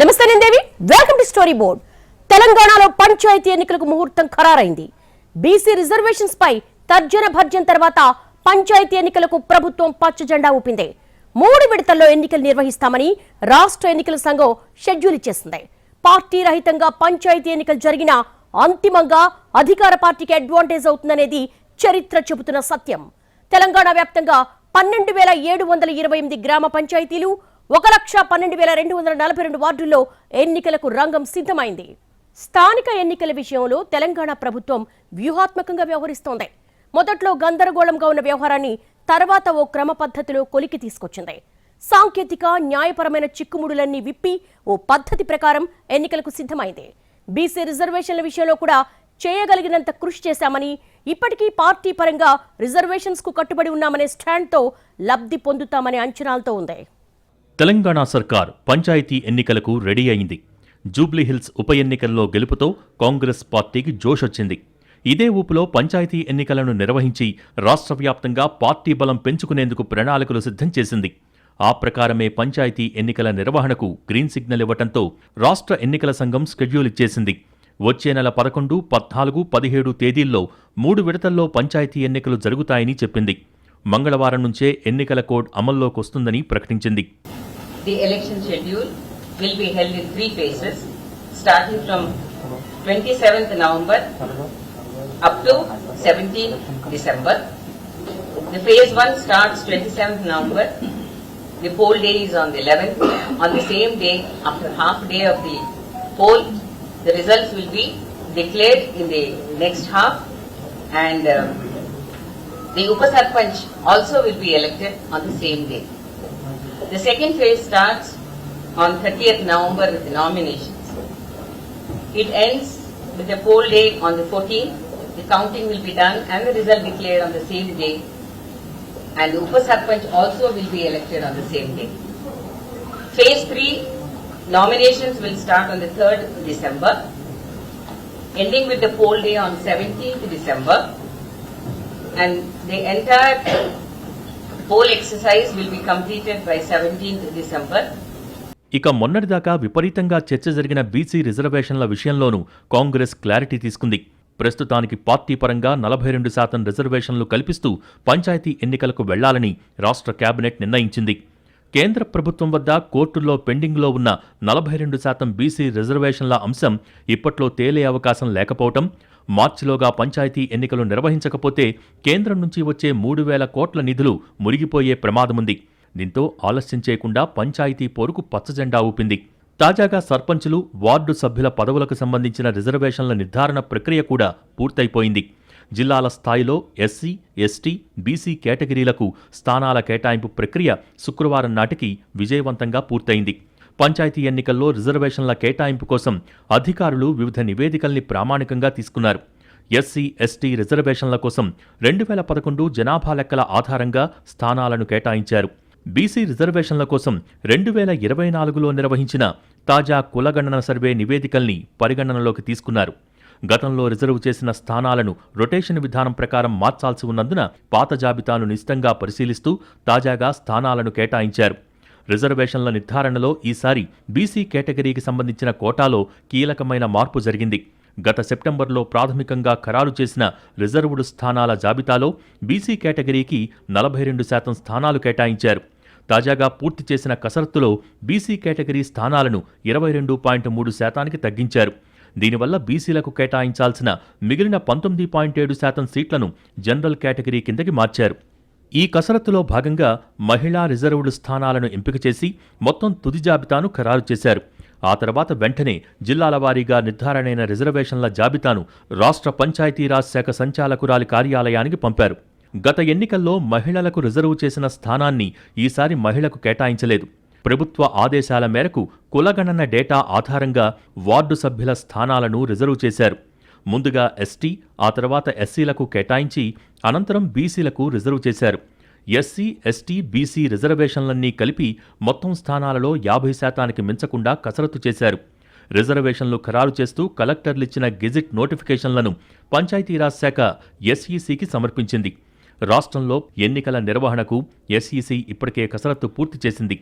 నమస్తే Devi welcome to story board తెలంగాణలో పంచాయతీ ఎన్నికలకు ముహూర్తం ఖరారైంది. బీసీ రిజర్వేషన్స్ పై తర్జన భర్జన తర్వాత పంచాయతీ ఎన్నికలకు ప్రభుత్వం పచ్చ జెండా ఊపింది. మూడు విడతల్లో ఎన్నికలు నిర్వహిస్తామని రాష్ట్ర ఎన్నికల సంఘం షెడ్యూల్ ఇచ్చేసింది. పార్టీ రహితంగా పంచాయతీ ఎన్నికలు జరిగిన అంతిమంగా అధికార పార్టీకి అడ్వాంటేజ్ అవుతుందనేది చరిత్ర చెబుతున్న సత్యం. తెలంగాణ వ్యాప్తంగా పన్నెండు వేల ఏడు వందల ఇరవై ఎనిమిది గ్రామ పంచాయతీలు ఒక లక్ష పన్నెండు వేల రెండు వందల నలభై రెండు వార్డుల్లో ఎన్నికలకు రంగం సిద్ధమైంది. స్థానిక ఎన్నికల విషయంలో తెలంగాణ ప్రభుత్వం వ్యూహాత్మకంగా వ్యవహరిస్తోంది. మొదట్లో గందరగోళంగా ఉన్న వ్యవహారాన్ని తర్వాత ఓ క్రమ పద్ధతిలో కొలికి తీసుకొచ్చింది. సాంకేతిక న్యాయపరమైన చిక్కుముడులన్నీ విప్పి ఓ పద్ధతి ప్రకారం ఎన్నికలకు సిద్ధమైంది. బీసీ రిజర్వేషన్ల విషయంలో కూడా చేయగలిగినంత కృషి చేశామని ఇప్పటికీ పార్టీ పరంగా రిజర్వేషన్స్కు కట్టుబడి ఉన్నామనే స్టాండ్తో లబ్ధి పొందుతామనే అంచనాలతో ఉంది. తెలంగాణ సర్కార్ పంచాయతీ ఎన్నికలకు రెడీ అయింది. జూబ్లీహిల్స్ ఉప ఎన్నికల్లో గెలుపుతో కాంగ్రెస్ పార్టీకి జోష్ వచ్చింది. ఇదే ఊపులో పంచాయతీ ఎన్నికలను నిర్వహించి రాష్ట్ర వ్యాప్తంగా పార్టీ బలం పెంచుకునేందుకు ప్రణాళికలు సిద్ధం చేసింది. ఆ ప్రకారమే పంచాయతీ ఎన్నికల నిర్వహణకు గ్రీన్ సిగ్నల్ ఇవ్వటంతో రాష్ట్ర ఎన్నికల సంఘం స్కెడ్యూల్ ఇచ్చేసింది. వచ్చే నెల పదకొండు పద్నాలుగు పదిహేడు తేదీల్లో మూడు విడతల్లో పంచాయతీ ఎన్నికలు జరుగుతాయని చెప్పింది. మంగళవారం నుంచే ఎన్నికల కోడ్ అమల్లోకి వస్తుందని ప్రకటించింది. The election schedule will be held in three phases, starting from 27th November up to 17th December. The phase 1 starts 27th November. The poll day is on the 11th. On the same day, after half day of the poll, the results will be declared in the next half and um, the Upasarpanch also will be elected on the same day. The second phase starts on 30th November with the nominations. It ends with the poll day on the 14th. The counting will be done and the result declared on the same day. And the Upasarpanch also will be elected on the same day. Phase 3 nominations will start on the 3rd December, ending with the poll day on 17th December. And the entire whole exercise will be completed by seventeenth December ఇక మొన్నటిదాకా విపరీతంగా చర్చ జరిగిన BC రిజర్వేషన్ల విషయంలోనూ Congress clarity తీసుకుంది. ప్రస్తుతానికి party పరంగా నలభై రెండు శాతం రిజర్వేషన్లు కల్పిస్తూ పంచాయతీ ఎన్నికలకు వెళ్ళాలని రాష్ట్ర కేబినెట్ నిర్ణయించింది. కేంద్ర ప్రభుత్వం వద్ద కోర్టుల్లో పెండింగ్లో ఉన్న నలభై రెండు శాతం బీసీ రిజర్వేషన్ల అంశం ఇప్పట్లో తేలే అవకాశం లేకపోవటం మార్చిలోగా పంచాయతీ ఎన్నికలు నిర్వహించకపోతే కేంద్రం నుంచి వచ్చే మూడు వేల కోట్ల నిధులు మురిగిపోయే ప్రమాదముంది. దీంతో ఆలస్యం చేయకుండా పంచాయతీ పోరుకు పచ్చజెండా ఊపింది. తాజాగా సర్పంచులు వార్డు సభ్యుల పదవులకు సంబంధించిన రిజర్వేషన్ల నిర్ధారణ ప్రక్రియ కూడా పూర్తయిపోయింది. జిల్లాల స్థాయిలో ఎస్సీ ఎస్టీ బీసీ కేటగిరీలకు స్థానాల కేటాయింపు ప్రక్రియ శుక్రవారం నాటికి విజయవంతంగా పూర్తయింది. పంచాయతీ ఎన్నికల్లో రిజర్వేషన్ల కేటాయింపు కోసం అధికారులు వివిధ నివేదికల్ని ప్రామాణికంగా తీసుకున్నారు. ఎస్సీ ఎస్టీ రిజర్వేషన్ల కోసం రెండు వేల పదకొండు జనాభా లెక్కల ఆధారంగా స్థానాలను కేటాయించారు. బీసీ రిజర్వేషన్ల కోసం రెండు వేల ఇరవై నాలుగులో నిర్వహించిన తాజా కులగణన సర్వే నివేదికల్ని పరిగణనలోకి తీసుకున్నారు. గతంలో రిజర్వ్ చేసిన స్థానాలను రొటేషన్ విధానం ప్రకారం మార్చాల్సి ఉన్నందున పాత జాబితాను నిశితంగా పరిశీలిస్తూ తాజాగా స్థానాలను కేటాయించారు. రిజర్వేషన్ల నిర్ధారణలో ఈసారి బీసీ కేటగిరీకి సంబంధించిన కోటాలో కీలకమైన మార్పు జరిగింది. గత సెప్టెంబర్లో ప్రాథమికంగా ఖరారు చేసిన రిజర్వుడు స్థానాల జాబితాలో బీసీ కేటగిరీకి నలభై రెండు శాతం స్థానాలు కేటాయించారు. తాజాగా పూర్తి చేసిన కసరత్తులో బీసీ కేటగిరీ స్థానాలను ఇరవై రెండు పాయింట్ మూడు శాతానికి తగ్గించారు. దీనివల్ల బీసీలకు కేటాయించాల్సిన మిగిలిన పంతొమ్మిది పాయింట్ ఏడు శాతం సీట్లను జనరల్ కేటగిరీ కిందకి మార్చారు. ఈ కసరత్తులో భాగంగా మహిళా రిజర్వుడు స్థానాలను ఎంపిక చేసి మొత్తం తుది జాబితాను ఖరారు చేశారు. ఆ తర్వాత వెంటనే జిల్లాల వారీగా నిర్ధారణైన రిజర్వేషన్ల జాబితాను రాష్ట్ర పంచాయతీరాజ్ శాఖ సంచాలకురాలి కార్యాలయానికి పంపారు. గత ఎన్నికల్లో మహిళలకు రిజర్వు చేసిన స్థానాన్ని ఈసారి మహిళకు కేటాయించలేదు. ప్రభుత్వ ఆదేశాల మేరకు కులగణన డేటా ఆధారంగా వార్డు సభ్యుల స్థానాలను రిజర్వ్ చేశారు. ముందుగా ఎస్టీ ఆ తర్వాత ఎస్సీలకు కేటాయించి అనంతరం బీసీలకు రిజర్వ్ చేశారు. ఎస్సీ ఎస్టీ బీసీ రిజర్వేషన్లన్నీ కలిపి మొత్తం స్థానాలలో యాభై శాతానికి మించకుండా కసరత్తు చేశారు. రిజర్వేషన్లు ఖరారు చేస్తూ కలెక్టర్లిచ్చిన గెజిట్ నోటిఫికేషన్లను పంచాయతీరాజ్ శాఖ ఎస్ఈసీకి సమర్పించింది. రాష్ట్రంలో ఎన్నికల నిర్వహణకు ఎస్ఈసీ ఇప్పటికే కసరత్తు పూర్తి చేసింది.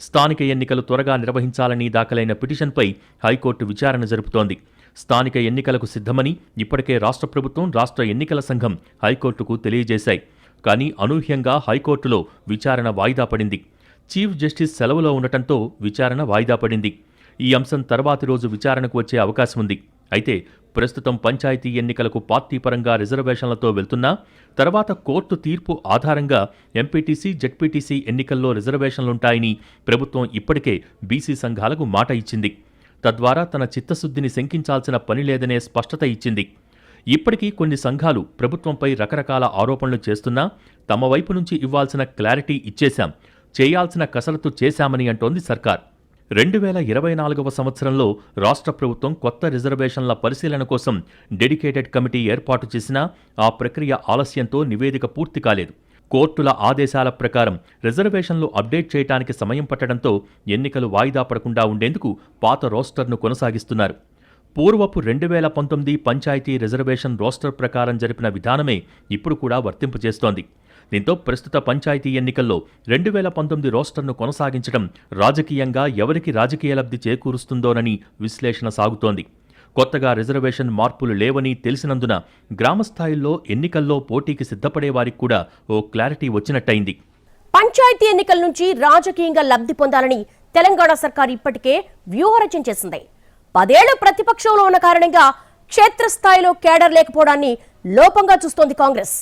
స్థానిక ఎన్నికలు త్వరగా నిర్వహించాలని దాఖలైన పిటిషన్పై హైకోర్టు విచారణ జరుపుతోంది. స్థానిక ఎన్నికలకు సిద్ధమని ఇప్పటికే రాష్ట్ర ప్రభుత్వం రాష్ట్ర ఎన్నికల సంఘం హైకోర్టుకు తెలియజేశాయి. కానీ అనూహ్యంగా హైకోర్టులో విచారణ వాయిదా పడింది. చీఫ్ జస్టిస్ సెలవులో ఉండటంతో విచారణ వాయిదా పడింది. ఈ అంశం తర్వాతి రోజు విచారణకు వచ్చే అవకాశం ఉంది. అయితే ప్రస్తుతం పంచాయతీ ఎన్నికలకు పార్టీ పరంగా రిజర్వేషన్లతో వెళ్తున్నా తర్వాత కోర్టు తీర్పు ఆధారంగా ఎంపీటీసీ జెడ్పీటీసీ ఎన్నికల్లో రిజర్వేషన్లుంటాయని ప్రభుత్వం ఇప్పటికే బీసీ సంఘాలకు మాట ఇచ్చింది. తద్వారా తన చిత్తశుద్ధిని శంకించాల్సిన పని లేదనే స్పష్టత ఇచ్చింది. ఇప్పటికీ కొన్ని సంఘాలు ప్రభుత్వంపై రకరకాల ఆరోపణలు చేస్తున్నా తమ వైపు నుంచి ఇవ్వాల్సిన క్లారిటీ ఇచ్చేశాం. చేయాల్సిన కసరత్తు చేశామని అంటోంది సర్కార్. రెండు వేల ఇరవై నాలుగవ సంవత్సరంలో రాష్ట్ర ప్రభుత్వం కొత్త రిజర్వేషన్ల పరిశీలన కోసం డెడికేటెడ్ కమిటీ ఏర్పాటు చేసినా ఆ ప్రక్రియ ఆలస్యంతో నివేదిక పూర్తి కాలేదు. కోర్టుల ఆదేశాల ప్రకారం రిజర్వేషన్లు అప్డేట్ చేయడానికి సమయం పట్టడంతో ఎన్నికలు వాయిదా పడకుండా ఉండేందుకు పాత రోస్టర్ను కొనసాగిస్తున్నారు. పూర్వపు రెండు వేల పంతొమ్మిది పంచాయతీ రిజర్వేషన్ రోస్టర్ ప్రకారం జరిపిన విధానమే ఇప్పుడు కూడా వర్తింపజేస్తోంది దీంతో ప్రస్తుత పంచాయతీ ఎన్నికల్లో రెండు వేల పంతొమ్మిది రోస్టర్ను కొనసాగించడం రాజకీయంగా ఎవరికి రాజకీయ లబ్ధి చేకూరుస్తుందోనని విశ్లేషణ సాగుతోంది. కొత్తగా రిజర్వేషన్ మార్పులు లేవని తెలిసినందున గ్రామస్థాయిల్లో ఎన్నికల్లో పోటీకి సిద్ధపడే వారికి కూడా ఓ క్లారిటీ వచ్చినట్టయింది. పంచాయతీ ఎన్నికల నుంచి రాజకీయంగా లబ్ధి పొందాలని తెలంగాణ సర్కార్ ఇప్పటికే వ్యూహరచన చేసింది. పదేళ్ళు ప్రతిపక్షంలో ఉన్న కారణంగా క్షేత్రస్థాయిలో కేడర్ లేకపోవడాన్ని లోపంగా చూస్తోంది కాంగ్రెస్.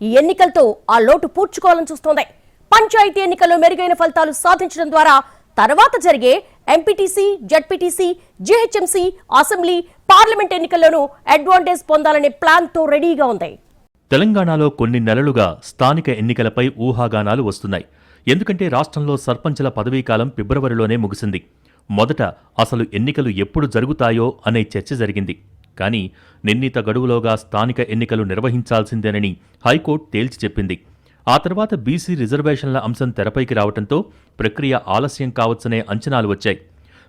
ఈ ఎన్నికలతో ఆ లోటు పూడ్చుకోవాలని చూస్తోంది. పంచాయతీ ఎన్నికల్లో మెరుగైన ఫలితాలు సాధించడం ద్వారా తర్వాత జరిగే MPTC ZPTC GHMC assembly parliament ఎన్నికల్లోనూ అడ్వాంటేజ్ పొందాలనే ప్లాన్తో రెడీగా ఉంది. తెలంగాణలో కొన్ని నెలలుగా స్థానిక ఎన్నికలపై ఊహాగానాలు వస్తున్నాయి. ఎందుకంటే రాష్ట్రంలో సర్పంచ్ల పదవీ కాలం ఫిబ్రవరిలోనే ముగిసింది. మొదట అసలు ఎన్నికలు ఎప్పుడు జరుగుతాయో అనే చర్చ జరిగింది. కానీ నిర్ణీత గడువులోగా స్థానిక ఎన్నికలు నిర్వహించాల్సిందేనని హైకోర్టు తేల్చి చెప్పింది. ఆ తర్వాత బీసీ రిజర్వేషన్ల అంశం తెరపైకి రావడంతో ప్రక్రియ ఆలస్యం కావచ్చనే అంచనాలు వచ్చాయి.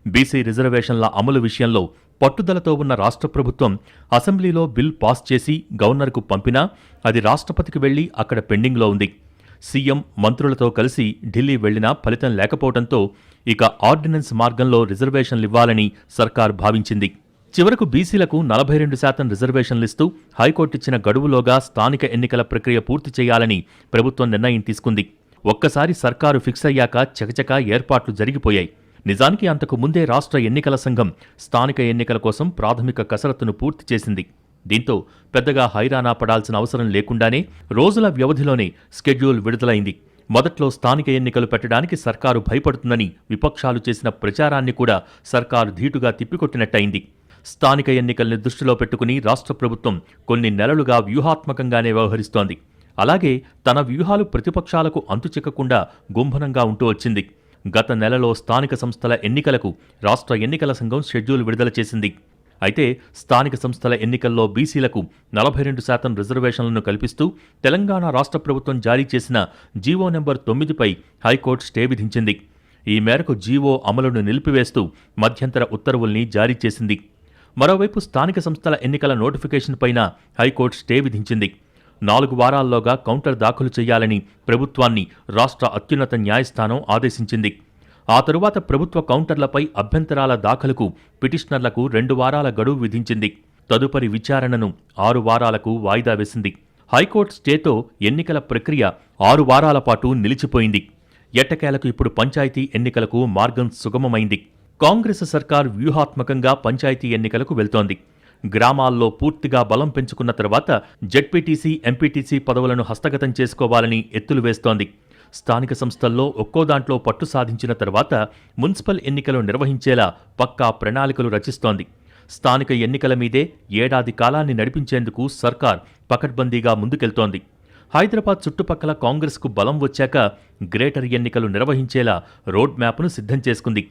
బీసీ రిజర్వేషన్ల అమలు విషయంలో పట్టుదలతో ఉన్న రాష్ట్ర ప్రభుత్వం అసెంబ్లీలో బిల్ పాస్ చేసి గవర్నర్కు పంపినా అది రాష్ట్రపతికి వెళ్ళి అక్కడ పెండింగ్లో ఉంది. సీఎం మంత్రులతో కలిసి ఢిల్లీ వెళ్ళినా ఫలితం లేకపోవడంతో ఇక ఆర్డినెన్స్ మార్గంలో రిజర్వేషన్లివ్వాలని సర్కార్ భావించింది. చివరకు బీసీలకు నలభై రెండు శాతం రిజర్వేషన్లు ఇస్తూ హైకోర్టు ఇచ్చిన గడువులోగా స్థానిక ఎన్నికల ప్రక్రియ పూర్తి చేయాలని ప్రభుత్వం నిర్ణయం తీసుకుంది. ఒక్కసారి సర్కారు ఫిక్స్ అయ్యాక చకచకా ఏర్పాట్లు జరిగిపోయాయి. నిజానికి అంతకు ముందే రాష్ట్ర ఎన్నికల సంఘం స్థానిక ఎన్నికల కోసం ప్రాథమిక కసరత్తును పూర్తి చేసింది. దీంతో పెద్దగా హైరానా పడాల్సిన అవసరం లేకుండానే రోజుల వ్యవధిలోనే స్కెడ్యూల్ విడుదలైంది. మొదట్లో స్థానిక ఎన్నికలు పెట్టడానికి సర్కారు భయపడుతుందని విపక్షాలు చేసిన ప్రచారాన్ని కూడా సర్కారు ధీటుగా తిప్పికొట్టినట్టయింది. స్థానిక ఎన్నికల్ని దృష్టిలో పెట్టుకుని రాష్ట్ర ప్రభుత్వం కొన్ని నెలలుగా వ్యూహాత్మకంగానే వ్యవహరిస్తోంది. అలాగే తన వ్యూహాలు ప్రతిపక్షాలకు అంతుచిక్కకుండా గుంభనంగా ఉంటూ వచ్చింది. గత నెలలో స్థానిక సంస్థల ఎన్నికలకు రాష్ట్ర ఎన్నికల సంఘం షెడ్యూల్ విడుదల చేసింది. అయితే స్థానిక సంస్థల ఎన్నికల్లో బీసీలకు నలభై రెండు శాతం రిజర్వేషన్లను కల్పిస్తూ తెలంగాణ రాష్ట్ర ప్రభుత్వం జారీ చేసిన జీవో నెంబర్ తొమ్మిదిపై హైకోర్టు స్టే విధించింది. ఈ మేరకు జీవో అమలును నిలిపివేస్తూ మధ్యంతర ఉత్తర్వుల్ని జారీ చేసింది. మరోవైపు స్థానిక సంస్థల ఎన్నికల నోటిఫికేషన్ పైన హైకోర్టు స్టే విధించింది. నాలుగు వారాల్లోగా కౌంటర్ దాఖలు చేయాలని ప్రభుత్వాన్ని రాష్ట్ర అత్యున్నత న్యాయస్థానం ఆదేశించింది. ఆ తరువాత ప్రభుత్వ కౌంటర్లపై అభ్యంతరాల దాఖలుకు పిటిషనర్లకు రెండు వారాల గడువు విధించింది. తదుపరి విచారణను ఆరు వారాలకు వాయిదా వేసింది. హైకోర్టు స్టేతో ఎన్నికల ప్రక్రియ ఆరు వారాల పాటు నిలిచిపోయింది. ఎట్టకేలకు ఇప్పుడు పంచాయతీ ఎన్నికలకు మార్గం సుగమమైంది. కాంగ్రెస్ సర్కార్ వ్యూహాత్మకంగా పంచాయతీ ఎన్నికలకు వెళ్తోంది. గ్రామాల్లో పూర్తిగా బలం పెంచుకున్న తర్వాత జెడ్పీటీసీ ఎంపీటీసీ పదవులను హస్తగతం చేసుకోవాలని ఎత్తులు వేస్తోంది. స్థానిక సంస్థల్లో ఒక్కో దాంట్లో పట్టు సాధించిన తర్వాత మున్సిపల్ ఎన్నికలు నిర్వహించేలా పక్కా ప్రణాళికలు రచిస్తోంది. స్థానిక ఎన్నికల మీదే ఏడాది కాలాన్ని నడిపించేందుకు సర్కార్ పకడ్బందీగా ముందుకెళ్తోంది. హైదరాబాద్ చుట్టుపక్కల కాంగ్రెస్కు బలం వచ్చాక గ్రేటర్ ఎన్నికలు నిర్వహించేలా రోడ్ మ్యాప్ను సిద్ధం చేసుకుంది.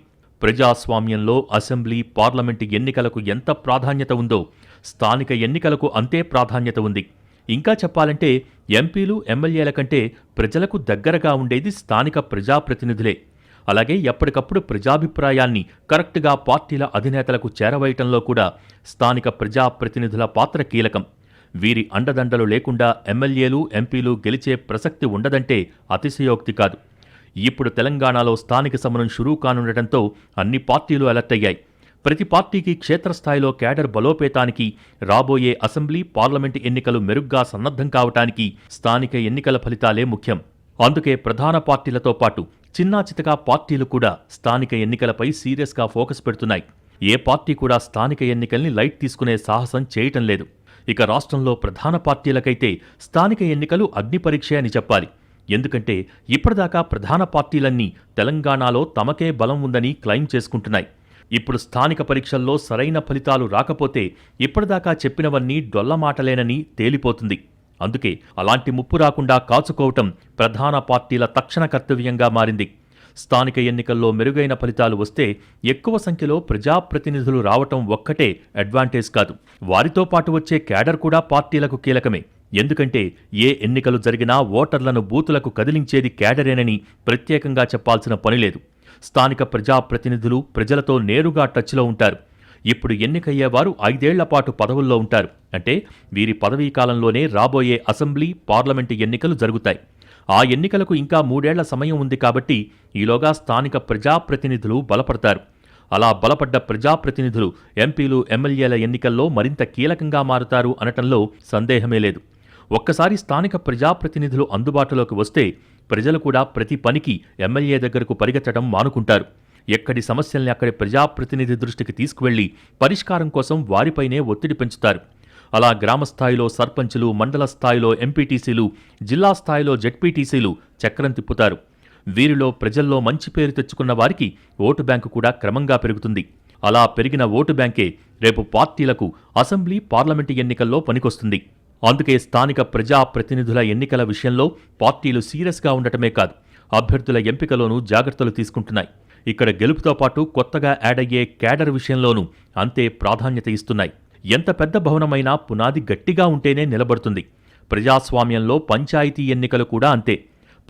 ప్రజాస్వామ్యంలో అసెంబ్లీ పార్లమెంటు ఎన్నికలకు ఎంత ప్రాధాన్యత ఉందో స్థానిక ఎన్నికలకు అంతే ప్రాధాన్యత ఉంది. ఇంకా చెప్పాలంటే ఎంపీలు ఎమ్మెల్యేల కంటే ప్రజలకు దగ్గరగా ఉండేది స్థానిక ప్రజాప్రతినిధులే. అలాగే ఎప్పటికప్పుడు ప్రజాభిప్రాయాన్ని కరెక్ట్గా పార్టీల అధినేతలకు చేరవేయటంలో కూడా స్థానిక ప్రజాప్రతినిధుల పాత్ర కీలకం. వీరి అండదండలు లేకుండా ఎమ్మెల్యేలు ఎంపీలు గెలిచే ప్రసక్తి ఉండదంటే అతిశయోక్తి కాదు. ఇప్పుడు తెలంగాణలో స్థానిక సమరం షురూ కానుండటంతో అన్ని పార్టీలు అలర్ట్ అయ్యాయి. ప్రతి పార్టీకి క్షేత్రస్థాయిలో కేడర్ బలోపేతానికి రాబోయే అసెంబ్లీ పార్లమెంటు ఎన్నికలు మెరుగ్గా సన్నద్ధం కావటానికి స్థానిక ఎన్నికల ఫలితాలే ముఖ్యం. అందుకే ప్రధాన పార్టీలతో పాటు చిన్నా చితకా పార్టీలు కూడా స్థానిక ఎన్నికలపై సీరియస్గా ఫోకస్ పెడుతున్నాయి. ఏ పార్టీ కూడా స్థానిక ఎన్నికల్ని లైట్ తీసుకునే సాహసం చేయటం లేదు. ఇక రాష్ట్రంలో ప్రధాన పార్టీలకైతే స్థానిక ఎన్నికలు అగ్నిపరీక్ష అని చెప్పాలి. ఎందుకంటే ఇప్పటిదాకా ప్రధాన పార్టీలన్నీ తెలంగాణలో తమకే బలం ఉందని క్లెయిమ్ చేసుకుంటున్నాయి. ఇప్పుడు స్థానిక పరీక్షల్లో సరైన ఫలితాలు రాకపోతే ఇప్పటిదాకా చెప్పినవన్నీ డొల్లమాటలేనని తేలిపోతుంది. అందుకే అలాంటి ముప్పు రాకుండా కాచుకోవటం ప్రధాన పార్టీల తక్షణ కర్తవ్యంగా మారింది. స్థానిక ఎన్నికల్లో మెరుగైన ఫలితాలు వస్తే ఎక్కువ సంఖ్యలో ప్రజాప్రతినిధులు రావటం ఒక్కటే అడ్వాంటేజ్ కాదు. వారితో పాటు వచ్చే క్యాడర్ కూడా పార్టీలకు కీలకమే. ఎందుకంటే ఏ ఎన్నికలు జరిగినా ఓటర్లను బూతులకు కదిలించేది క్యాడరేనని ప్రత్యేకంగా చెప్పాల్సిన పనిలేదు స్థానిక ప్రజాప్రతినిధులు ప్రజలతో నేరుగా టచ్లో ఉంటారు. ఇప్పుడు ఎన్నికయ్యేవారు ఐదేళ్ళ పాటు పదవుల్లో ఉంటారు. అంటే వీరి పదవీ కాలంలోనే రాబోయే అసెంబ్లీ పార్లమెంటు ఎన్నికలు జరుగుతాయి. ఆ ఎన్నికలకు ఇంకా మూడేళ్ళ సమయం ఉంది కాబట్టి ఈలోగా స్థానిక ప్రజాప్రతినిధులు బలపడతారు. అలా బలపడ్డ ప్రజాప్రతినిధులు ఎంపీలు ఎమ్మెల్యేల ఎన్నికల్లో మరింత కీలకంగా మారుతారు అనటంలో సందేహమే లేదు. ఒక్కసారి స్థానిక ప్రజాప్రతినిధులు అందుబాటులోకి వస్తే ప్రజలు కూడా ప్రతి పనికి ఎమ్మెల్యే దగ్గరకు పరిగెత్తడం మానుకుంటారు. ఎక్కడి సమస్యల్ని అక్కడి ప్రజాప్రతినిధి దృష్టికి తీసుకువెళ్ళి పరిష్కారం కోసం వారిపైనే ఒత్తిడి పెంచుతారు. అలా గ్రామ స్థాయిలో సర్పంచులు మండల స్థాయిలో ఎంపీటీసీలు జిల్లా స్థాయిలో జెడ్పీటీసీలు చక్రం తిప్పుతారు. వీరిలో ప్రజల్లో మంచి పేరు తెచ్చుకున్న వారికి ఓటు బ్యాంకు కూడా క్రమంగా పెరుగుతుంది. అలా పెరిగిన ఓటు బ్యాంకే రేపు పార్టీలకు అసెంబ్లీ పార్లమెంటు ఎన్నికల్లో పనికొస్తుంది. అందుకే స్థానిక ప్రజా ప్రతినిధుల ఎన్నికల విషయంలో పార్టీలు సీరియస్గా ఉండటమే కాదు అభ్యర్థుల ఎంపికలోనూ జాగ్రత్తలు తీసుకుంటున్నాయి. ఇక్కడ గెలుపుతో పాటు కొత్తగా యాడ్ అయ్యే క్యాడర్ విషయంలోనూ అంతే ప్రాధాన్యత ఇస్తున్నాయి. ఎంత పెద్ద భవనమైనా పునాది గట్టిగా ఉంటేనే నిలబడుతుంది. ప్రజాస్వామ్యంలో పంచాయతీ ఎన్నికలు కూడా అంతే.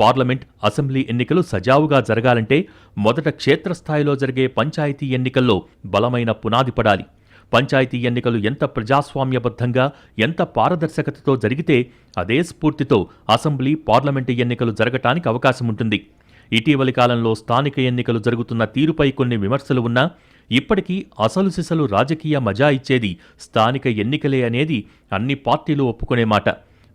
పార్లమెంట్ అసెంబ్లీ ఎన్నికలు సజావుగా జరగాలంటే మొదట క్షేత్రస్థాయిలో జరిగే పంచాయతీ ఎన్నికల్లో బలమైన పునాది పడాలి. పంచాయతీ ఎన్నికలు ఎంత ప్రజాస్వామ్యబద్ధంగా ఎంత పారదర్శకతతో జరిగితే అదే స్ఫూర్తితో అసెంబ్లీ పార్లమెంటు ఎన్నికలు జరగటానికి అవకాశం ఉంటుంది ఇటీవలి కాలంలో స్థానిక ఎన్నికలు జరుగుతున్న తీరుపై కొన్ని విమర్శలు ఉన్నా ఇప్పటికీ అసలు సిసలు రాజకీయ మజా ఇచ్చేది స్థానిక ఎన్నికలే అనేది అన్ని పార్టీలు ఒప్పుకునే మాట.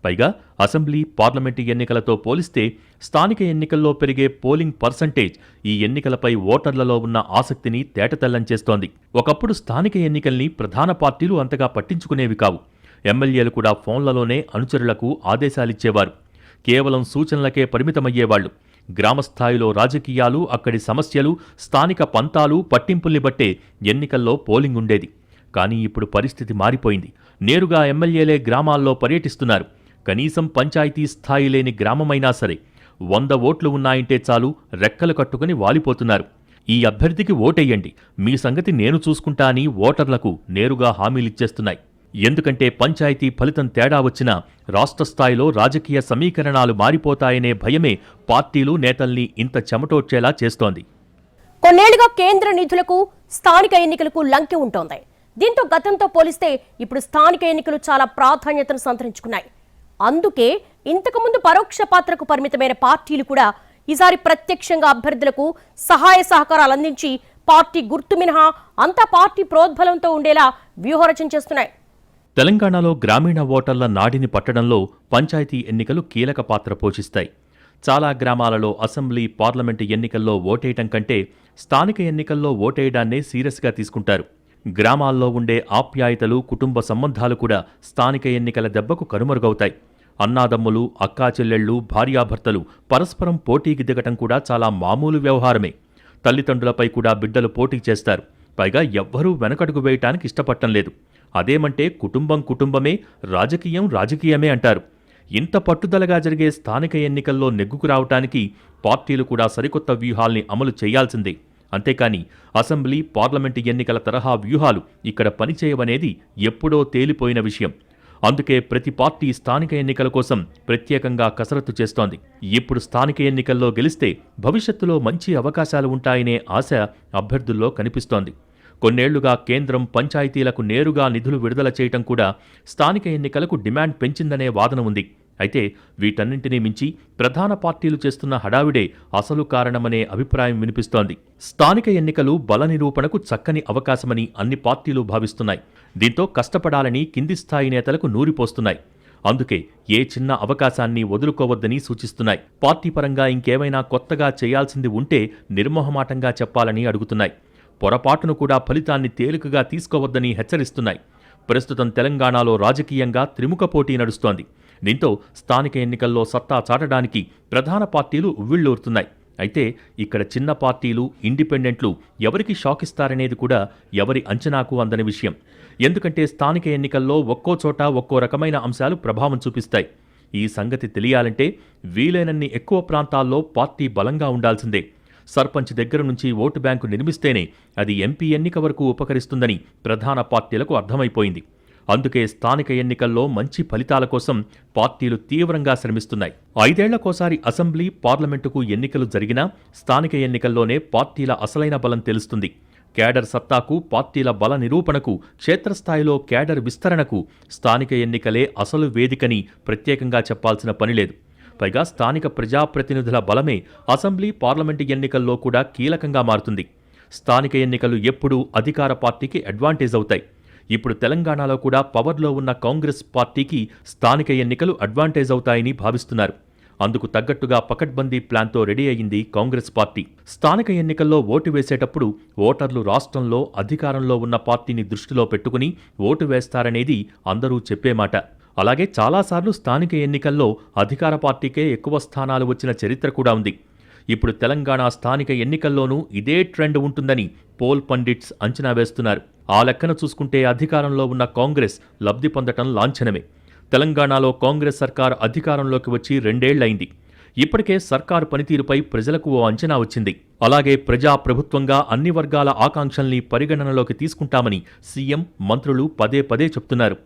పైగా అసెంబ్లీ పార్లమెంటు ఎన్నికలతో పోలిస్తే స్థానిక ఎన్నికల్లో పెరిగే పోలింగ్ పర్సంటేజ్ ఈ ఎన్నికలపై ఓటర్లలో ఉన్న ఆసక్తిని తేటతెల్లం చేస్తోంది. ఒకప్పుడు స్థానిక ఎన్నికల్ని ప్రధాన పార్టీలు అంతగా పట్టించుకునేవి కావు. ఎమ్మెల్యేలు కూడా ఫోన్లలోనే అనుచరులకు ఆదేశాలిచ్చేవారు. కేవలం సూచనలకే పరిమితమయ్యేవాళ్ళు గ్రామస్థాయిలో రాజకీయాలు అక్కడి సమస్యలు స్థానిక పంతాలు పట్టింపుల్ని బట్టే ఎన్నికల్లో పోలింగ్ ఉండేది. కానీ ఇప్పుడు పరిస్థితి మారిపోయింది. నేరుగా ఎమ్మెల్యేలే గ్రామాల్లో పర్యటిస్తున్నారు. కనీసం పంచాయతీ స్థాయి లేని గ్రామమైనా సరే. వంద ఓట్లు ఉన్నాయంటే చాలు రెక్కలు కట్టుకుని వాలిపోతున్నారు. ఈ అభ్యర్థికి ఓటెయ్యండి మీ సంగతి నేను చూసుకుంటా అని ఓటర్లకు నేరుగా హామీలిచ్చేస్తున్నాయి. ఎందుకంటే పంచాయతీ ఫలితం తేడా వచ్చినా రాష్ట్ర స్థాయిలో రాజకీయ సమీకరణాలు మారిపోతాయనే భయమే పార్టీలు నేతల్ని ఇంత చెమటోడ్చేలా చేస్తోంది. కొన్నేళ్ళుగా కేంద్ర నిధులకు స్థానిక ఎన్నికలకు లంకె ఉంటోంది. దీంతో గతంతో పోలిస్తే ఇప్పుడు స్థానిక ఎన్నికలు చాలా ప్రాధాన్యతను సంతరించుకున్నాయి. అందుకే ఇంతకుముందు పరోక్ష పాత్రకు పరిమితమైన పార్టీలు కూడా ఈసారి ప్రత్యక్షంగా అభ్యర్థులకు సహాయ సహకారాలు అందించి పార్టీ గుర్తు మినహా అంతా పార్టీ ప్రోద్బలంతో ఉండేలా వ్యూహరచన చేస్తున్నాయి. తెలంగాణలో గ్రామీణ ఓటర్ల నాడిని పట్టడంలో పంచాయతీ ఎన్నికలు కీలక పాత్ర పోషిస్తాయి. చాలా గ్రామాలలో అసెంబ్లీ పార్లమెంటు ఎన్నికల్లో ఓటేయటం కంటే స్థానిక ఎన్నికల్లో ఓటేయడాన్నే సీరియస్గా తీసుకుంటారు. గ్రామాల్లో ఉండే ఆప్యాయతలు కుటుంబ సంబంధాలు కూడా స్థానిక ఎన్నికల దెబ్బకు కనుమరుగవుతాయి. అన్నాదమ్ములు అక్కాచెల్లెళ్ళు భార్యాభర్తలు పరస్పరం పోటీకి దిగటం కూడా చాలా మామూలు వ్యవహారమే. తల్లిదండ్రులపై కూడా బిడ్డలు పోటీ చేస్తారు. పైగా ఎవ్వరూ వెనకడుగు వేయటానికి ఇష్టపడటం లేదు. అదేమంటే కుటుంబం కుటుంబమే రాజకీయం రాజకీయమే అంటారు. ఇంత పట్టుదలగా జరిగే స్థానిక ఎన్నికల్లో నెగ్గుకు రావటానికి పార్టీలు కూడా సరికొత్త వ్యూహాల్ని అమలు చేయాల్సిందే. అంతేకాని అసెంబ్లీ పార్లమెంటు ఎన్నికల తరహా వ్యూహాలు ఇక్కడ పనిచేయవనేది ఎప్పుడో తేలిపోయిన విషయం. అందుకే ప్రతి పార్టీ స్థానిక ఎన్నికల కోసం ప్రత్యేకంగా కసరత్తు చేస్తోంది. ఇప్పుడు స్థానిక ఎన్నికల్లో గెలిస్తే భవిష్యత్తులో మంచి అవకాశాలు ఉంటాయనే ఆశ అభ్యర్థుల్లో కనిపిస్తోంది. కొన్నేళ్ళుగా కేంద్రం పంచాయతీలకు నేరుగా నిధులు విడుదల చేయటం కూడా స్థానిక ఎన్నికలకు డిమాండ్ పెంచిందనే వాదన ఉంది. అయితే వీటన్నింటినీ మించి ప్రధాన పార్టీలు చేస్తున్న హడావిడే అసలు కారణమనే అభిప్రాయం వినిపిస్తోంది. స్థానిక ఎన్నికలు బల నిరూపణకు చక్కని అవకాశమని అన్ని పార్టీలు భావిస్తున్నాయి. దీంతో కష్టపడాలని కింది స్థాయి నేతలకు నూరిపోస్తున్నాయి. అందుకే ఏ చిన్న అవకాశాన్ని వదులుకోవద్దని సూచిస్తున్నాయి. పార్టీ పరంగా ఇంకేమైనా కొత్తగా చేయాల్సింది ఉంటే నిర్మోహమాటంగా చెప్పాలని అడుగుతున్నాయి. పొరపాటును కూడా ఫలితాన్ని తేలికగా తీసుకోవద్దని హెచ్చరిస్తున్నాయి. ప్రస్తుతం తెలంగాణలో రాజకీయంగా త్రిముఖ పోటీ నడుస్తోంది. దీంతో స్థానిక ఎన్నికల్లో సత్తా చాటడానికి ప్రధాన పార్టీలు ఉవ్విళ్ళూరుతున్నాయి అయితే ఇక్కడ చిన్న పార్టీలు ఇండిపెండెంట్లు ఎవరికి షాక్ ఇస్తారనేది కూడా ఎవరి అంచనాకు అందని విషయం. ఎందుకంటే స్థానిక ఎన్నికల్లో ఒక్కో చోట ఒక్కో రకమైన అంశాలు ప్రభావం చూపిస్తాయి. ఈ సంగతి తెలియాలంటే వీలైనన్ని ఎక్కువ ప్రాంతాల్లో పార్టీ బలంగా ఉండాల్సిందే. సర్పంచ్ దగ్గర నుంచి ఓటు బ్యాంకు నిర్మిస్తేనే అది ఎంపీ ఎన్నిక వరకు ఉపకరిస్తుందని ప్రధాన పార్టీలకు అర్థమైపోయింది. అందుకే స్థానిక ఎన్నికల్లో మంచి ఫలితాల కోసం పార్టీలు తీవ్రంగా శ్రమిస్తున్నాయి. ఐదేళ్ళకోసారి అసెంబ్లీ పార్లమెంటుకు ఎన్నికలు జరిగినా స్థానిక ఎన్నికల్లోనే పార్టీల అసలైన బలం తెలుస్తుంది. కేడర్ సత్తాకు పార్టీల బల నిరూపణకు క్షేత్రస్థాయిలో కేడర్ విస్తరణకు స్థానిక ఎన్నికలే అసలు వేదికని ప్రత్యేకంగా చెప్పాల్సిన పనిలేదు పైగా స్థానిక ప్రజాప్రతినిధుల బలమే అసెంబ్లీ పార్లమెంటు ఎన్నికల్లో కూడా కీలకంగా మారుతుంది. స్థానిక ఎన్నికలు ఎప్పుడూ అధికార పార్టీకి అడ్వాంటేజ్ అవుతాయి. ఇప్పుడు తెలంగాణలో కూడా పవర్లో ఉన్న కాంగ్రెస్ పార్టీకి స్థానిక ఎన్నికలు అడ్వాంటేజ్ అవుతాయని భావిస్తున్నారు. అందుకు తగ్గట్టుగా పకడ్బందీ ప్లాన్తో రెడీ అయింది కాంగ్రెస్ పార్టీ. స్థానిక ఎన్నికల్లో ఓటు వేసేటప్పుడు ఓటర్లు రాష్ట్రంలో అధికారంలో ఉన్న పార్టీని దృష్టిలో పెట్టుకుని ఓటు వేస్తారనేది అందరూ చెప్పే మాట. అలాగే చాలాసార్లు స్థానిక ఎన్నికల్లో అధికార పార్టీకే ఎక్కువ స్థానాలు వచ్చిన చరిత్ర కూడా ఉంది. ఇప్పుడు తెలంగాణ స్థానిక ఎన్నికల్లోనూ ఇదే ట్రెండ్ ఉంటుందని పోల్ పండిట్స్ అంచనా వేస్తున్నారు. ఆ లెక్కన చూసుకుంటే అధికారంలో ఉన్న కాంగ్రెస్ లబ్ధి పొందటం లాంఛనమే. తెలంగాణలో కాంగ్రెస్ సర్కార్ అధికారంలోకి వచ్చి రెండేళ్ళైంది. ఇప్పటికే సర్కారు పనితీరుపై ప్రజలకు ఓ అంచనా వచ్చింది. అలాగే ప్రజా ప్రభుత్వంగా అన్ని వర్గాల ఆకాంక్షల్ని పరిగణనలోకి తీసుకుంటామని సీఎం మంత్రులు పదే పదే చెప్తున్నారు.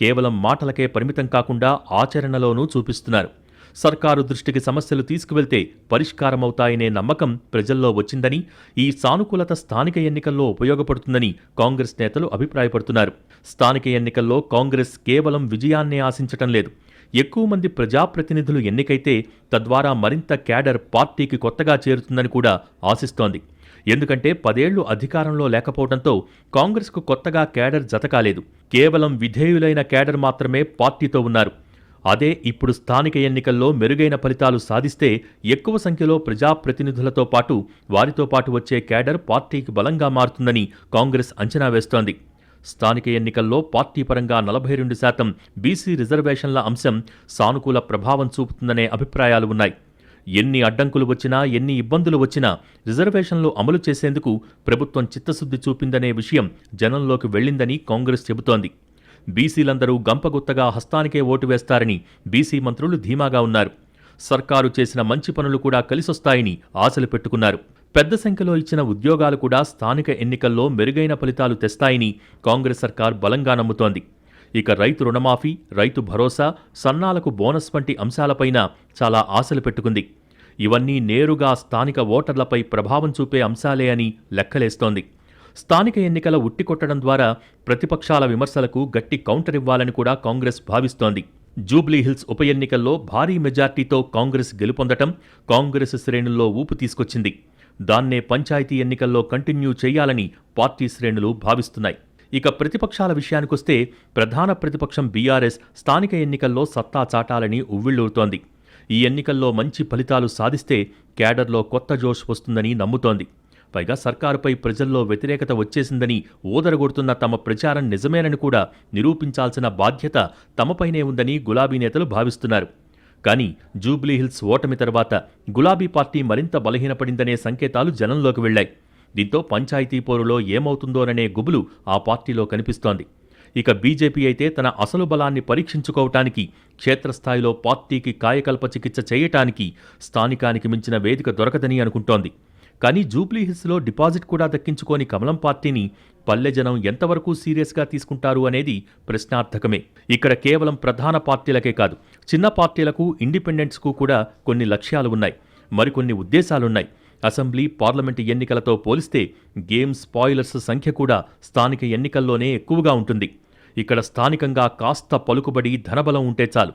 కేవలం మాటలకే పరిమితం కాకుండా ఆచరణలోనూ చూపిస్తున్నారు. సర్కారు దృష్టికి సమస్యలు తీసుకువెళ్తే పరిష్కారమవుతాయనే నమ్మకం ప్రజల్లో వచ్చిందని ఈ సానుకూలత స్థానిక ఎన్నికల్లో ఉపయోగపడుతుందని కాంగ్రెస్ నేతలు అభిప్రాయపడుతున్నారు. స్థానిక ఎన్నికల్లో కాంగ్రెస్ కేవలం విజయాన్నే ఆశించటం లేదు. ఎక్కువ మంది ప్రజాప్రతినిధులు ఎన్నికైతే తద్వారా మరింత క్యాడర్ పార్టీకి కొత్తగా చేరుతుందని కూడా ఆశిస్తోంది. ఎందుకంటే పదేళ్ళు అధికారంలో లేకపోవడంతో కాంగ్రెస్కు కొత్తగా క్యాడర్ జతకాలేదు. కేవలం విధేయులైన క్యాడర్ మాత్రమే పార్టీతో ఉన్నారు. అదే ఇప్పుడు స్థానిక ఎన్నికల్లో మెరుగైన ఫలితాలు సాధిస్తే ఎక్కువ సంఖ్యలో ప్రజాప్రతినిధులతో పాటు వారితో పాటు వచ్చే కేడర్ పార్టీకి బలంగా మారుతుందని కాంగ్రెస్ అంచనా వేస్తోంది. స్థానిక ఎన్నికల్లో పార్టీ పరంగా నలభై రెండు శాతం బీసీ రిజర్వేషన్ల అంశం సానుకూల ప్రభావం చూపుతుందనే అభిప్రాయాలు ఉన్నాయి. ఎన్ని అడ్డంకులు వచ్చినా ఎన్ని ఇబ్బందులు వచ్చినా రిజర్వేషన్లు అమలు చేసేందుకు ప్రభుత్వం చిత్తశుద్ధి చూపిందనే విషయం జనంలోకి వెళ్ళిందని కాంగ్రెస్ చెబుతోంది. బీసీలందరూ గంపగుత్తగా హస్తానికే ఓటు వేస్తారని బీసీ మంత్రులు ధీమాగా ఉన్నారు. సర్కారు చేసిన మంచి పనులు కూడా కలిసొస్తాయని ఆశలు పెట్టుకున్నారు. పెద్ద సంఖ్యలో ఇచ్చిన ఉద్యోగాలు కూడా స్థానిక ఎన్నికల్లో మెరుగైన ఫలితాలు తెస్తాయని కాంగ్రెస్ సర్కార్ బలంగా నమ్ముతోంది. ఇక రైతు రుణమాఫీ రైతు భరోసా సన్నాలకు బోనస్ వంటి అంశాలపైన చాలా ఆశలు పెట్టుకుంది. ఇవన్నీ నేరుగా స్థానిక ఓటర్లపై ప్రభావం చూపే అంశాలే అని లెక్కలేస్తోంది. స్థానిక ఎన్నికల ఉట్టికొట్టడం ద్వారా ప్రతిపక్షాల విమర్శలకు గట్టి కౌంటర్ ఇవ్వాలని కూడా కాంగ్రెస్ భావిస్తోంది. జూబ్లీహిల్స్ ఉప ఎన్నికల్లో భారీ మెజార్టీతో కాంగ్రెస్ గెలుపొందటం కాంగ్రెస్ శ్రేణుల్లో ఊపు తీసుకొచ్చింది. దాన్నే పంచాయతీ ఎన్నికల్లో కంటిన్యూ చేయాలని పార్టీ శ్రేణులు భావిస్తున్నాయి. ఇక ప్రతిపక్షాల విషయానికొస్తే ప్రధాన ప్రతిపక్షం బీఆర్ఎస్ స్థానిక ఎన్నికల్లో సత్తా చాటాలని ఉవ్విళ్ళూరుతోంది ఈ ఎన్నికల్లో మంచి ఫలితాలు సాధిస్తే క్యాడర్లో కొత్త జోష్ వస్తుందని నమ్ముతోంది. పైగా సర్కారుపై ప్రజల్లో వ్యతిరేకత వచ్చేసిందని ఓదరగొడుతున్న తమ ప్రచారం నిజమేనని కూడా నిరూపించాల్సిన బాధ్యత తమపైనే ఉందని గులాబీ నేతలు భావిస్తున్నారు. కానీ జూబ్లీహిల్స్ ఓటమి తర్వాత గులాబీ పార్టీ మరింత బలహీనపడిందనే సంకేతాలు జనంలోకి వెళ్ళాయి దీంతో పంచాయతీ పోరులో ఏమవుతుందోననే గుబులు ఆ పార్టీలో కనిపిస్తోంది. ఇక బీజేపీ అయితే తన అసలు బలాన్ని పరీక్షించుకోవటానికి క్షేత్రస్థాయిలో పార్టీకి కాయకల్ప చికిత్స చేయటానికి స్థానికానికి మించిన వేదిక దొరకదని అనుకుంటోంది. కానీ జూబ్లీహిల్స్లో డిపాజిట్ కూడా దక్కించుకోని కమలం పార్టీని పల్లె జనం ఎంతవరకు సీరియస్గా తీసుకుంటారు అనేది ప్రశ్నార్థకమే. ఇక్కడ కేవలం ప్రధాన పార్టీలకే కాదు చిన్న పార్టీలకు ఇండిపెండెంట్స్కు కూడా కొన్ని లక్ష్యాలు ఉన్నాయి మరికొన్ని ఉద్దేశాలున్నాయి. అసెంబ్లీ పార్లమెంటు ఎన్నికలతో పోలిస్తే గేమ్ స్పాయిలర్స్ సంఖ్య కూడా స్థానిక ఎన్నికల్లోనే ఎక్కువగా ఉంటుంది. ఇక్కడ స్థానికంగా కాస్త పలుకుబడి ధనబలం ఉంటే చాలు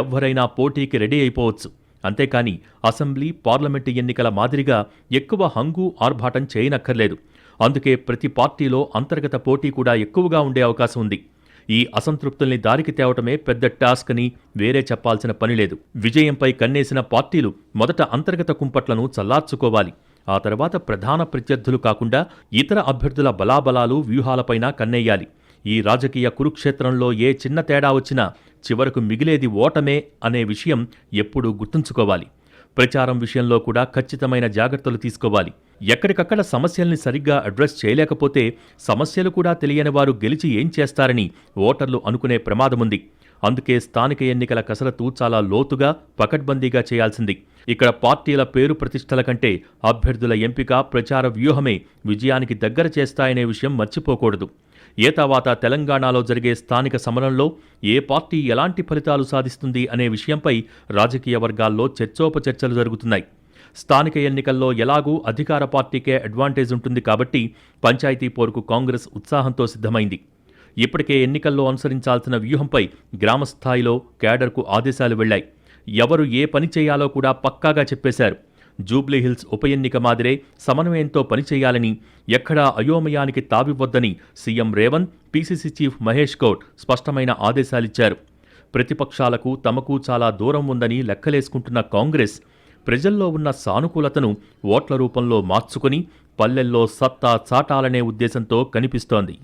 ఎవ్వరైనా పోటీకి రెడీ అయిపోవచ్చు. అంతేకాని అసెంబ్లీ పార్లమెంటు ఎన్నికల మాదిరిగా ఎక్కువ హంగు ఆర్భాటం చేయనక్కర్లేదు. అందుకే ప్రతి పార్టీలో అంతర్గత పోటీ కూడా ఎక్కువగా ఉండే అవకాశం ఉంది. ఈ అసంతృప్తుల్ని దారికి తేవటమే పెద్ద టాస్క్ అని వేరే చెప్పాల్సిన పని లేదు. విజయంపై కన్నేసిన పార్టీలు మొదట అంతర్గత కుంపట్లను చల్లార్చుకోవాలి. ఆ తర్వాత ప్రధాన ప్రత్యర్థులు కాకుండా ఇతర అభ్యర్థుల బలాబలాలు వ్యూహాలపైన కన్నేయాలి. ఈ రాజకీయ కురుక్షేత్రంలో ఏ చిన్న తేడా వచ్చినా చివరకు మిగిలేది ఓటమే అనే విషయం ఎప్పుడూ గుర్తుంచుకోవాలి. ప్రచారం విషయంలో కూడా ఖచ్చితమైన జాగ్రత్తలు తీసుకోవాలి. ఎక్కడికక్కడ సమస్యల్ని సరిగ్గా అడ్రస్ చేయలేకపోతే సమస్యలు కూడా తెలియని వారు గెలిచి ఏం చేస్తారని ఓటర్లు అనుకునే ప్రమాదముంది. అందుకే స్థానిక ఎన్నికల కసరత్తు చాలా లోతుగా పకడ్బందీగా చేయాల్సింది. ఇక్కడ పార్టీల పేరు ప్రతిష్టల కంటే అభ్యర్థుల ఎంపిక ప్రచార వ్యూహమే విజయానికి దగ్గర చేస్తాయనే విషయం మర్చిపోకూడదు. ఏ తర్వాత తెలంగాణలో జరిగే స్థానిక సమరంలో ఏ పార్టీ ఎలాంటి ఫలితాలు సాధిస్తుంది అనే విషయంపై రాజకీయ వర్గాల్లో చర్చోపచర్చలు జరుగుతున్నాయి. స్థానిక ఎన్నికల్లో ఎలాగూ అధికార పార్టీకే అడ్వాంటేజ్ ఉంటుంది కాబట్టి పంచాయతీ పోరుకు కాంగ్రెస్ ఉత్సాహంతో సిద్ధమైంది. ఇప్పటికే ఎన్నికల్లో అనుసరించాల్సిన వ్యూహంపై గ్రామస్థాయిలో కేడర్కు ఆదేశాలు వెళ్ళాయి ఎవరు ఏ పని చేయాలో కూడా పక్కాగా చెప్పేశారు. జూబ్లీహిల్స్ ఉప ఎన్నిక మాదిరే సమన్వయంతో పనిచేయాలని ఎక్కడా అయోమయానికి తావివ్వొద్దని CM Revanth PCC chief Mahesh Goud స్పష్టమైన ఆదేశాలిచ్చారు. ప్రతిపక్షాలకు తమకు చాలా దూరం ఉందని లెక్కలేసుకుంటున్న కాంగ్రెస్ ప్రజల్లో ఉన్న సానుకూలతను ఓట్ల రూపంలో మార్చుకుని పల్లెల్లో సత్తా చాటాలనే ఉద్దేశంతో కనిపిస్తోంది.